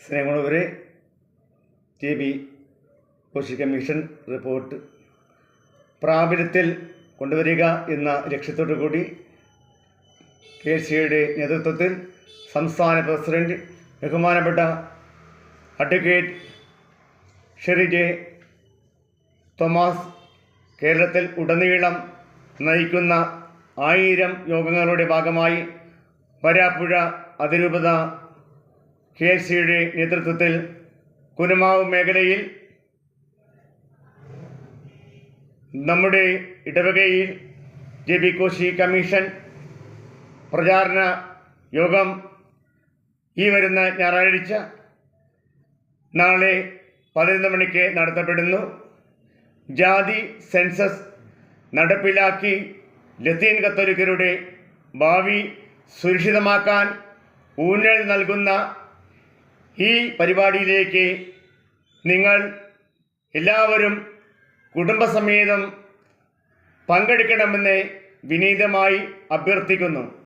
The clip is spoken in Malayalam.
സ്നേഹമുള്ളവരെ ടി ബി കൃഷി കമ്മീഷൻ റിപ്പോർട്ട് പ്രാബല്യത്തിൽ കൊണ്ടുവരിക എന്ന ലക്ഷ്യത്തോടു കൂടി കെ സിയുടെ നേതൃത്വത്തിൽ സംസ്ഥാന പ്രസിഡന്റ് ബഹുമാനപ്പെട്ട അഡ്വക്കേറ്റ് ഷെറി ജെ തോമസ് കേരളത്തിൽ ഉടനീളം നയിക്കുന്ന ആയിരം യോഗങ്ങളുടെ ഭാഗമായി വരാപ്പുഴ അതിരൂപത കെ എസ് സിയുടെ നേതൃത്വത്തിൽ കുനുമാവ് മേഖലയിൽ നമ്മുടെ ഇടവകയിൽ ജെ ബി കോശി കമ്മീഷൻ പ്രചാരണ യോഗം ഈ വരുന്ന ഞായറാഴ്ച നാളെ പതിനൊന്ന് മണിക്ക് നടത്തപ്പെടുന്നു. ജാതി സെൻസസ് നടപ്പിലാക്കി ലത്തീൻ കത്തോലിക്കരുടെ ഭാവി സുരക്ഷിതമാക്കാൻ ഊന്നൽ നൽകുന്ന ഈ പരിപാടിയിലേക്ക് നിങ്ങൾ എല്ലാവരും കുടുംബസമേതം പങ്കെടുക്കണമെന്ന് വിനീതമായി അഭ്യർത്ഥിക്കുന്നു.